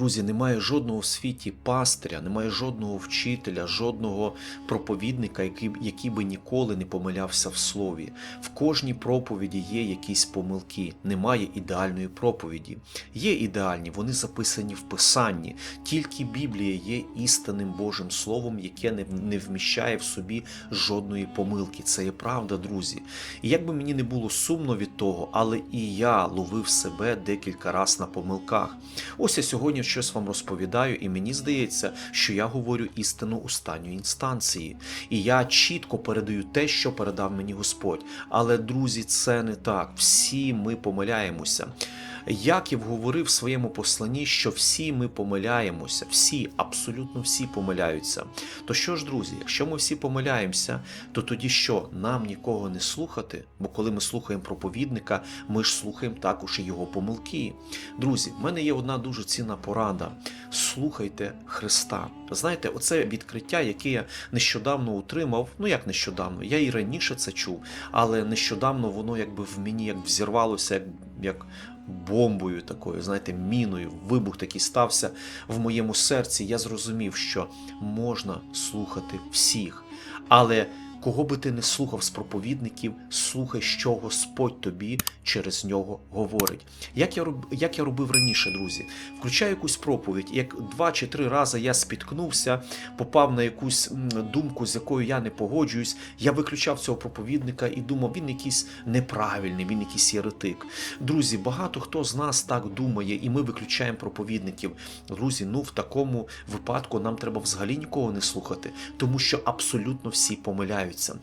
Друзі, немає жодного в світі пастиря, немає жодного вчителя, жодного проповідника, який, який би ніколи не помилявся в слові. В кожній проповіді є якісь помилки. Немає ідеальної проповіді. Є ідеальні, вони записані в Писанні. Тільки Біблія є істинним Божим Словом, яке не, не вміщає в собі жодної помилки. Це є правда, друзі. І як би мені не було сумно від того, але і я ловив себе декілька разів на помилках. Ось я сьогодні щось вам розповідаю, і мені здається, що я говорю істину останньої інстанції. І я чітко передаю те, що передав мені Господь. Але, друзі, це не так. Всі ми помиляємося. Яків говорив в своєму посланні, що всі ми помиляємося, всі, абсолютно всі помиляються. То що ж, друзі, якщо ми всі помиляємося, то тоді що нам нікого не слухати? Бо коли ми слухаємо проповідника, ми ж слухаємо також і його помилки. Друзі, в мене є одна дуже цінна порада: слухайте Христа. Знаєте, оце відкриття, яке я нещодавно отримав. Ну як нещодавно, я і раніше це чув, але нещодавно воно якби в мені як взірвалося, як, як бомбою такою, знаєте, міною, вибух такий стався в моєму серці. Я зрозумів, що можна слухати всіх, але кого би ти не слухав з проповідників, слухай, що Господь тобі через нього говорить. Як я як я робив раніше, друзі, включаю якусь проповідь, як два чи три рази я спіткнувся, попав на якусь думку, з якою я не погоджуюсь. Я виключав цього проповідника і думав, він якийсь неправильний, він якийсь єретик. Друзі, багато хто з нас так думає, і ми виключаємо проповідників. Друзі, ну в такому випадку нам треба взагалі нікого не слухати, тому що абсолютно всі помиляються.